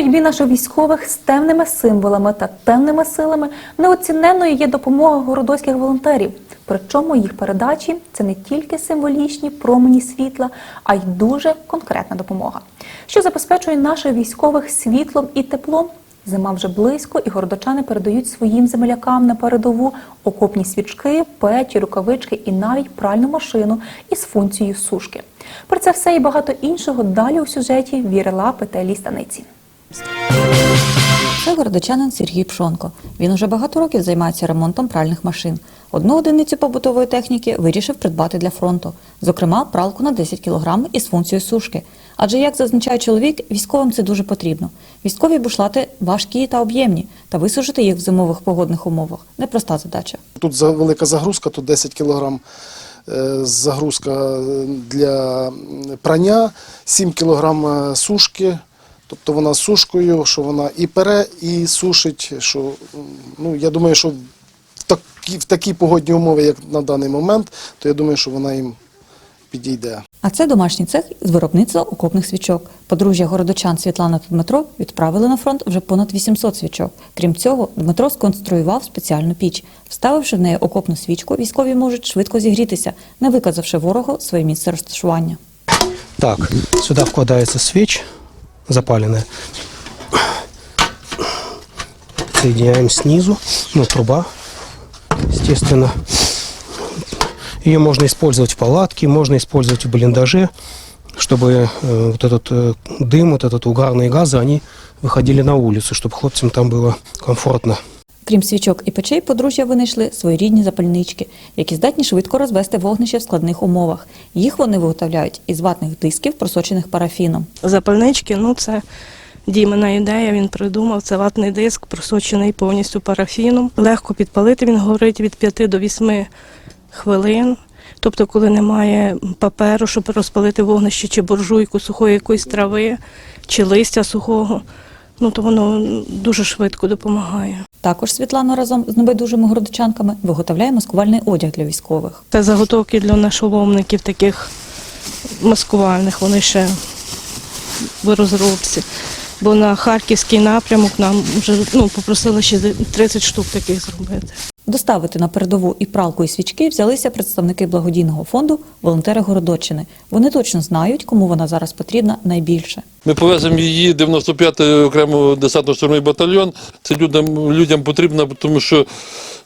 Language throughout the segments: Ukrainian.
боротьбі наших військових з темними символами та темними силами неоціненною є допомога городоцьких волонтерів. Причому їх передачі це не тільки символічні промені світла, а й дуже конкретна допомога, що забезпечує наших військових світлом і теплом. Зима вже близько, і городочани передають своїм землякам на передову окопні свічки, петі, рукавички і навіть пральну машину із функцією сушки. Про це все і багато іншого далі у сюжеті Віри Лапи та Елі Станиці. Це городочанин Сергій Пшонко. Він уже багато років займається ремонтом пральних машин. Одну одиницю побутової техніки вирішив придбати для фронту, зокрема, пралку на 10 кг із функцією сушки. Адже, як зазначає чоловік, військовим це дуже потрібно. Військові бушлати важкі та об'ємні, та висушити їх в зимових погодних умовах непроста задача. Тут велика загрузка, тут 10 кг загрузка для прання, 7 кг сушки. Тобто вона сушкою, що вона і пере, і сушить. Що, ну, я думаю, що в такі, в такі погодні умови, як на даний момент, то я думаю, що вона їм підійде. А це домашній цех з виробництва окопних свічок. Подружжя городочан Світлана та Дмитро відправили на фронт вже понад 800 свічок. Крім цього, Дмитро сконструював спеціальну піч. Вставивши в неї окопну свічку, військові можуть швидко зігрітися, не виказавши ворогу своє місце розташування. Так, сюда вкладывается свеч запаленная. Соединяем снизу, ну, труба, естественно. Ее можно использовать в палатке, можно использовать в блиндаже, чтобы э, вот этот э, дым, вот этот угарные газы, они выходили на улицу, чтобы хлопцам там было комфортно. Крім свічок і печей, подружжя винайшли своєрідні запальнички, які здатні швидко розвести вогнище в складних умовах. Їх вони виготовляють із ватних дисків, просочених парафіном. Запальнички, ну це Дімина ідея, він придумав. Це ватний диск, просочений повністю парафіном. Легко підпалити, він горить від 5 до 8 хвилин. Тобто, коли немає паперу, щоб розпалити вогнище чи буржуйку сухої якоїсь трави, чи листя сухого, ну то воно дуже швидко допомагає. Також Світлана разом з небайдужими городичанками виготовляє маскувальний одяг для військових. Це заготовки для нашоломників таких маскувальних, вони ще в розробці. Бо на харківський напрямок нам вже ну, попросили ще 30 штук таких зробити. Доставити на передову і пралку, і свічки взялися представники благодійного фонду волонтери Городоччини. Вони точно знають, кому вона зараз потрібна найбільше. Ми повеземо її 95-й окремо десантно-штурмовий батальйон. Це людям, людям потрібно, тому що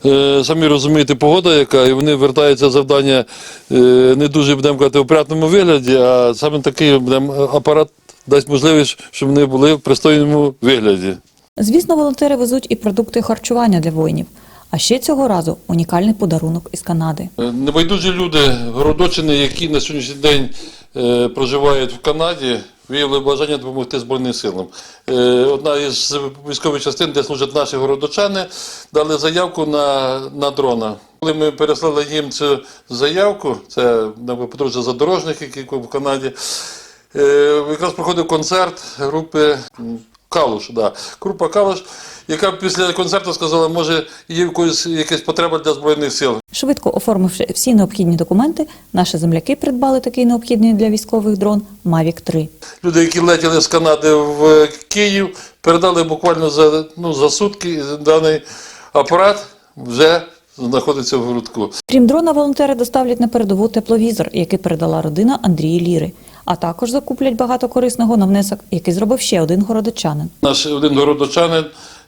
е, самі розумієте, погода яка, і вони вертаються завдання е, не дуже будемо казати в приятному вигляді, а саме такий будемо, апарат дасть можливість, щоб вони були в пристойному вигляді. Звісно, волонтери везуть і продукти харчування для воїнів. А ще цього разу унікальний подарунок із Канади. Е, Небайдужі люди, городочини, які на сьогоднішній день е, проживають в Канаді, виявили бажання допомогти Збройним силам. Е, одна із військових частин, де служать наші городочани, дали заявку на, на дрона. Коли ми переслали їм цю заявку, це на подружжя задорожних, які в Канаді, якраз проходив концерт групи Калуш, да. група Калуш, яка після концерту сказала, може, є в якась потреба для Збройних сил. Швидко оформивши всі необхідні документи, наші земляки придбали такий необхідний для військових дрон Mavic 3. Люди, які летіли з Канади в Київ, передали буквально за, ну, за сутки даний апарат вже знаходиться в грудку. Крім дрона, волонтери доставлять на передову тепловізор, який передала родина Андрії Ліри. А також закуплять багато корисного на внесок, який зробив ще один городочанин. Наш один городочанин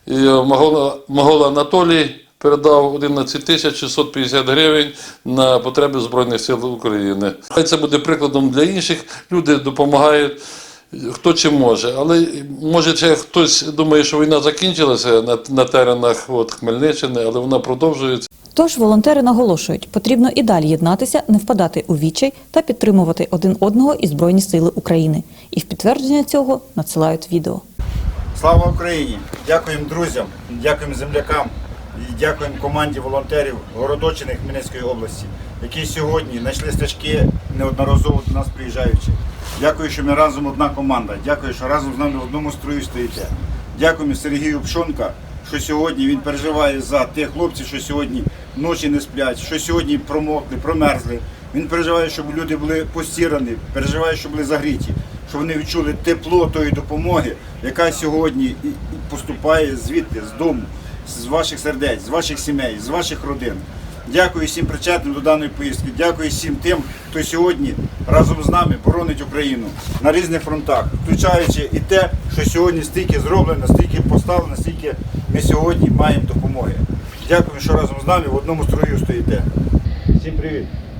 Могола, Могола Магола Анатолій передав 11 тисяч 650 гривень на потреби Збройних сил України. Хай це буде прикладом для інших. Люди допомагають. Хто чи може, але може ще хтось думає, що війна закінчилася на, на теренах от, Хмельниччини, але вона продовжується. Тож волонтери наголошують, потрібно і далі єднатися, не впадати у відчай та підтримувати один одного і Збройні Сили України. І в підтвердження цього надсилають відео. Слава Україні! Дякуємо друзям, дякуємо землякам і дякуємо команді волонтерів Городочини Хмельницької області, які сьогодні знайшли стежки неодноразово до нас приїжджаючи. Дякую, що ми разом одна команда. Дякую, що разом з нами в одному строю стоїте. Дякуємо Сергію Пшонка, що сьогодні він переживає за тих хлопців, що сьогодні ночі не сплять, що сьогодні промокли, промерзли. Він переживає, щоб люди були постірані, переживає, щоб були загріті. щоб вони відчули тепло тої допомоги, яка сьогодні поступає звідти, з дому, з ваших сердець, з ваших сімей, з ваших родин. Дякую всім причетним до даної поїздки. Дякую всім тим, хто сьогодні разом з нами боронить Україну на різних фронтах, включаючи і те, що сьогодні стільки зроблено, стільки поставлено, стільки ми сьогодні маємо допомоги. Дякую, що разом з нами в одному строю стоїте. Всім привіт!